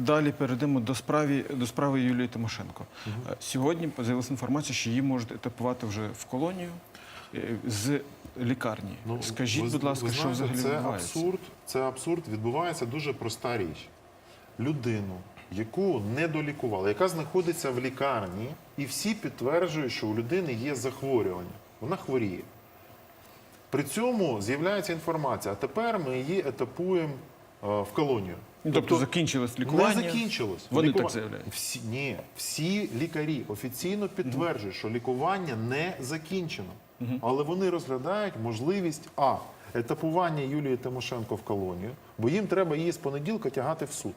Далі перейдемо до справи, до справи Юлії Тимошенко. Е, Сьогодні з'явилася інформація, що її можуть етапувати вже в колонію е, з лікарні. Скажіть, Ну, ви- будь ласка, ви що взагалі це відбувається? абсурд. Це абсурд. Відбувається дуже проста річ. Людину, яку не долікували, яка знаходиться в лікарні, і всі підтверджують, що у людини є захворювання. Вона хворіє. При цьому з'являється інформація, а тепер ми її етапуємо в колонію. Тобто, Тобто закінчилось лікування? Не закінчилось. Вони Лікува- так заявляють. Всі, ні, всі лікарі офіційно підтверджують, що лікування не закінчено. Але вони розглядають можливість а. етапування Юлії Тимошенко в колонію, бо їм треба її з понеділка тягати в суд.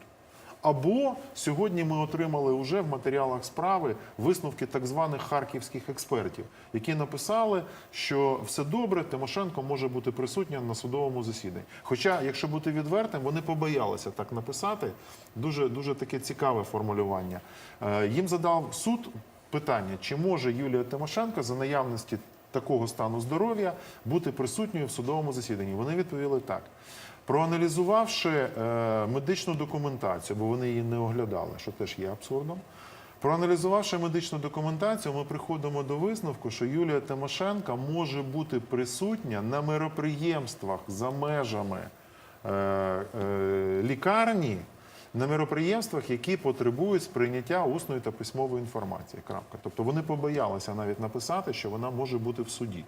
Або сьогодні ми отримали вже в матеріалах справи висновки так званих харківських експертів, які написали, що все добре, Тимошенко може бути присутня на судовому засіданні. Хоча, якщо бути відвертим, вони побоялися так написати. Дуже дуже таке цікаве формулювання. Е, Їм задав суд питання, чи може Юлія Тимошенко за наявності такого стану здоров'я бути присутньою в судовому засіданні. Вони відповіли так. Проаналізувавши е, медичну документацію, бо вони її не оглядали, що теж є абсурдом. Проаналізувавши медичну документацію, ми приходимо до висновку, що Юлія Тимошенка може бути присутня на мероприємствах за межами е, е, лікарні, на мероприємствах, які потребують сприйняття усної та письмової інформації. Тобто вони побоялися навіть написати, що вона може бути в суді.